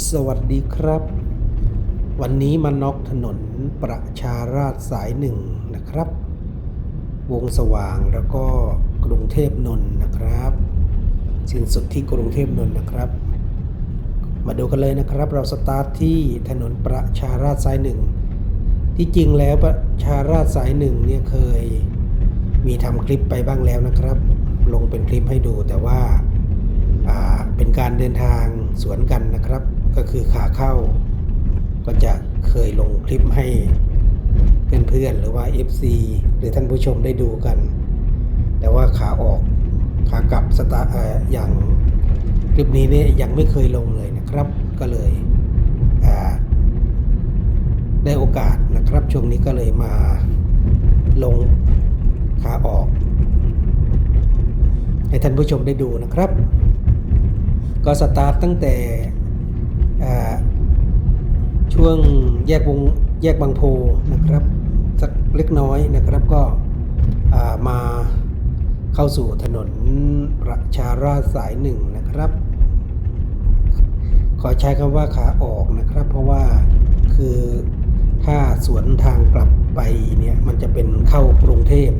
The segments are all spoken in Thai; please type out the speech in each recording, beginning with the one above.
สวัสดีครับ วันนี้มาน็อกถนนประชาราษฎร์สายหนึ่งนะครับ วงสว่างแล้วก็กรุงเทพนนท์นะครับสิ้นสุดที่กรุงเทพนนท์นะครับ มาดูกันเลยนะครับ เราสตาร์ทที่ถนนประชาราษฎร์สายหนึ่งที่จริงแล้วประชาราษฎร์สายหนึ่งเนี่ยเคยมีทำคลิปไปบ้างแล้วนะครับ ลงเป็นคลิปให้ดูแต่ว่าเป็นการเดินทางสวนกันนะครับ ก็คือขาเข้า ก็จะเคยลงคลิปให้เพื่อนๆหรือว่า FC หรือท่านผู้ชมได้ดูกัน แต่ว่าขาออกขากลับสตาร์อย่างคลิปนี้เนี่ยยังไม่เคยลงเลยนะครับ ก็เลยได้โอกาสนะครับช่วงนี้ก็เลยมาลงขาออก ให้ท่านผู้ชมได้ดูนะครับ ก็สตาร์ทตั้งแต่ ช่วงแยกวงแยกบางโพนะครับสักเล็กน้อยนะครับก็มาเข้าสู่ถนนประชาราษสายหนึ่งนะครับ ขอใช้คำว่าขาออกนะครับ เพราะว่าคือถ้าสวนทางกลับไปเนี่ยมันจะเป็นเข้ากรุงเทพ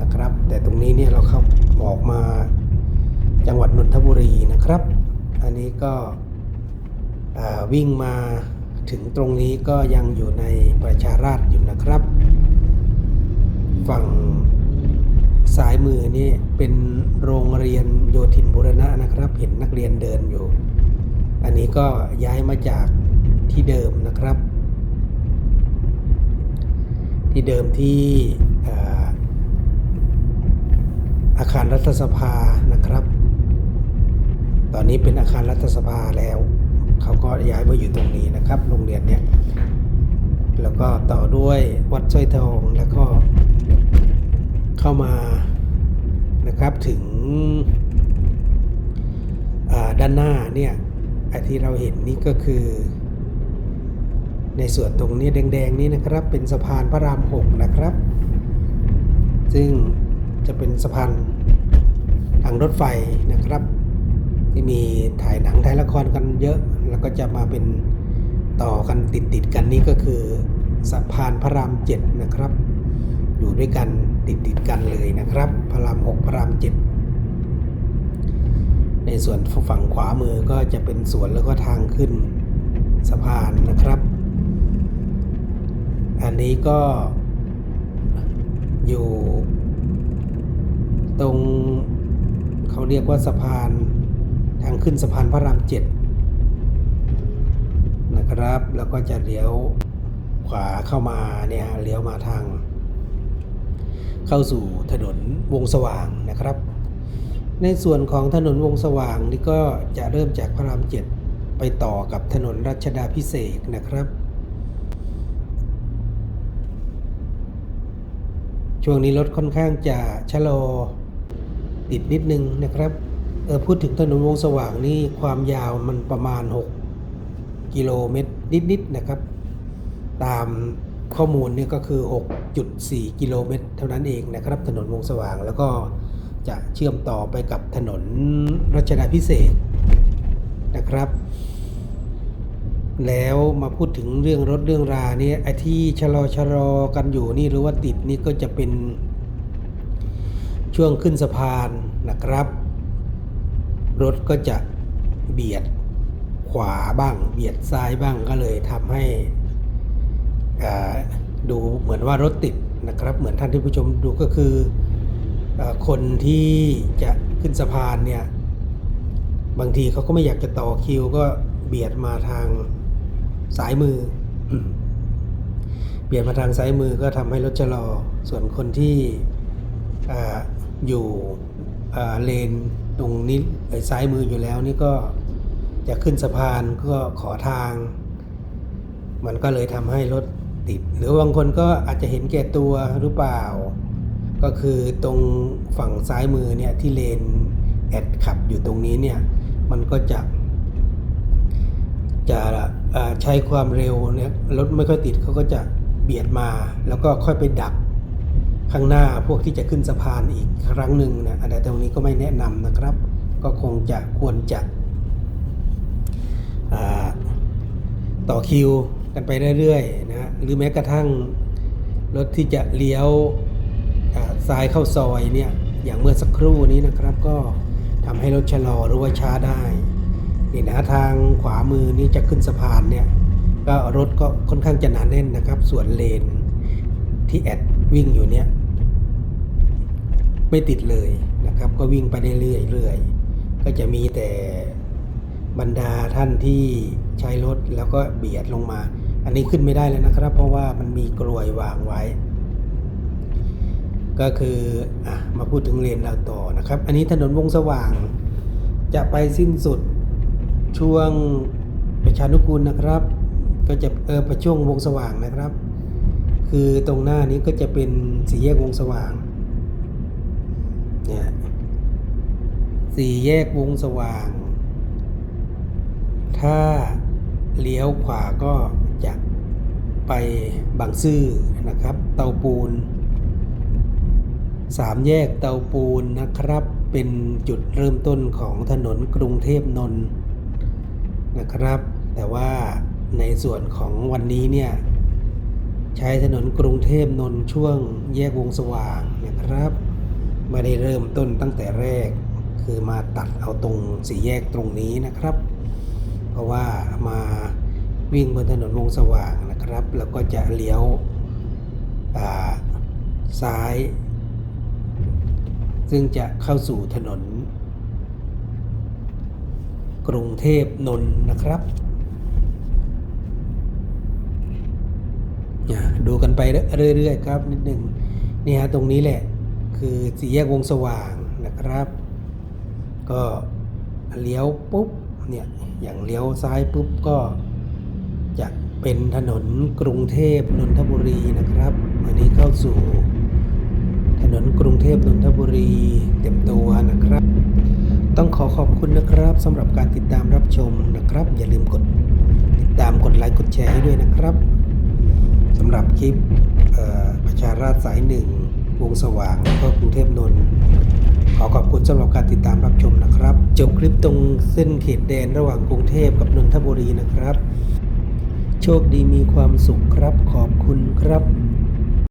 นะครับ แต่ตรงนี้เนี่ยเราเข้าออกมาจังหวัดนนทบุรีนะครับ อันนี้ก็ วิ่งมาถึงตรงนี้ก็ยังอยู่ในประชาราษฎร์อยู่นะครับ ฝั่งซ้ายมือนี่เป็นโรงเรียนโยธินบุรณะนะครับ เห็นนักเรียนเดินอยู่ อันนี้ก็ย้ายมาจากที่เดิมนะครับ ที่เดิมที่อาคารรัฐสภานะครับ ตอนนี้เป็นอาคารรัฐสภาแล้ว เขาก็ย้ายมาอยู่ตรงนี้นะครับ โรงเรียนเนี่ยแล้วก็ต่อด้วยวัดสร้อยทองแล้วก็เข้ามานะครับถึงด้านหน้าเนี่ยไอ้ที่เราเห็นนี่ก็คือ ในส่วนตรงนี้แดงๆนี้นะครับเป็นสะพานพระรามหกนะครับ ซึ่งจะเป็นสะพานทางรถไฟนะครับ ที่มีถ่ายหนังถ่ายละครกันเยอะ แล้วก็จะมาเป็นต่อกันติดติดกันนี่ก็คือสะพานพระรามเจ็ดนะครับ อยู่ด้วยกันติดติดกันเลยนะครับ พระรามหกพระรามเจ็ดในส่วนฝั่งขวามือก็จะเป็นสวนแล้วก็ทางขึ้นสะพานนะครับ อันนี้ก็อยู่ตรงเขาเรียกว่าสะพานทางขึ้นสะพานพระรามเจ็ด นะครับ แล้วก็จะเลี้ยวขวาเข้ามาเนี่ยเลี้ยวมาทาง เข้าสู่ถนนวงสว่างนะครับ ในส่วนของถนนวงสว่างนี่ก็จะเริ่มจากพระรามเจ็ดไปต่อกับถนนรัชดาพิเศษนะครับ ช่วงนี้รถค่อนข้างจะชะลอติดนิดนึงนะครับเออพูดถึงถนนวงสว่างนี่ความยาวมันประมาณ 6 กิโลเมตรนิดๆนะครับ ตามข้อมูลเนี่ยก็คือ 6.4 กิโลเมตร เท่านั้นเองนะครับ ถนนวงสว่างแล้วก็จะเชื่อมต่อไปกับถนนรัชดาพิเศษนะครับ แล้วมาพูดถึงเรื่องรถเรื่องราเนี่ยไอ้ที่ชะลอชะลอกันอยู่นี่หรือว่าติดนี่ก็จะเป็นช่วงขึ้นสะพานนะครับ รถก็จะเบียด ขวาบ้าง เบียดซ้ายบ้างก็เลยทำให้ดูเหมือนว่ารถติดนะครับเหมือนท่านที่ผู้ชมดูก็คืออคนที่จะขึ้นสะพานเนี่ยบางทีเขาก็ไม่อยากจะต่อคิวก็เบียดมาทางซ้ายมือ เบียดมาทางซ้ายมือก็ทำให้รถชะลอส่วนคนที่ออยู่อ่เลนตรงนี้ซ้ายมืออยู่แล้วนี่ก็ จะขึ้นสะพานก็ขอทาง มันก็เลยทำให้รถติด หรือบางคนก็อาจจะเห็นแก่ตัวหรือเปล่า ก็คือตรงฝั่งซ้ายมือเนี่ยที่เลนแอดขับอยู่ตรงนี้เนี่ยมันก็จะ จะใช้ความเร็วเนี่ยรถไม่ค่อยติดเขาก็จะเบียดมา แล้วก็ค่อยไปดักข้างหน้าพวกที่จะขึ้นสะพานอีกครั้งหนึ่งนะอันใดตรงนี้ก็ไม่แนะนำนะครับ ก็คงจะควรจะอ่า ต่อคิวกันไปเรื่อยๆนะฮะหรือแม้กระทั่งรถที่จะเลี้ยวอ่าซ้ายเข้าซอยเนี่ยอย่างเมื่อสักครู่นี้นะครับก็ทำให้รถชะลอหรือว่าช้าได้นี่นะทางขวามือนี้จะขึ้นสะพานเนี่ยก็รถก็ค่อนข้างจะหนาแน่นนะครับ ส่วนเลนที่แอดวิ่งอยู่เนี่ยไม่ติดเลยนะครับ ก็วิ่งไปเรื่อยๆก็จะมีแต่ บรรดาท่านที่ใช้รถแล้วก็เบียดลงมา อันนี้ขึ้นไม่ได้แล้วนะครับ เพราะว่ามันมีกลวยวางไว้ ก็คืออมาพูดถึงเลนเราต่อนะครับ อันนี้ถนนวงสว่าง จะไปสิ้นสุดช่วงประชานุกูลนะครับ ก็จะเออประช่วงวงสว่างนะครับ คือตรงหน้านี้ก็จะเป็นสี่แยกวงสว่างเนี่ยสี่แยกวงสว่าง ถ้าเลี้ยวขวาก็จะไปบางซื่อนะครับ เตาปูนสามแยกเตาปูนนะครับ เป็นจุดเริ่มต้นของถนนกรุงเทพนนท์นะครับ แต่ว่าในส่วนของวันนี้เนี่ย ใช้ถนนกรุงเทพนนท์ช่วงแยกวงสว่างนะครับ ไม่ได้เริ่มต้นตั้งแต่แรก คือมาตัดเอาตรงสี่แยกตรงนี้นะครับ เพราะว่ามาวิ่งบนถนนวงสว่างนะครับ แล้วก็จะเลี้ยวซ้าย ซึ่งจะเข้าสู่ถนน กรุงเทพนนท์นะครับอะดูกันไปเรื่อยๆครับนิดหนึ่งนี่ฮะตรงนี้แหละคือสี่แยกวงสว่างนะครับ ก็เลี้ยวปุ๊บ เนี่ยอย่างเลี้ยวซ้ายปุ๊บก็จะเป็นถนนกรุงเทพนนทบุรีนะครับอันนี้เข้าสู่ถนนกรุงเทพนนทบุรีเต็มตัวนะครับ ต้องขอขอบคุณนะครับสำหรับการติดตามรับชมนะครับ อย่าลืมกดติดตามกดไลค์กดแชร์ให้ด้วยนะครับสำหรับคลิปประชาราษฎร์สายหนึ่งวงสว่างแล้วก็กรุงเทพนนท์ ขอขอบคุณสำหรับการติดตามรับชมนะครับ จบคลิปตรงเส้นเขตแดนระหว่างกรุงเทพกับนนทบุรีนะครับ โชคดีมีความสุขครับ ขอบคุณครับ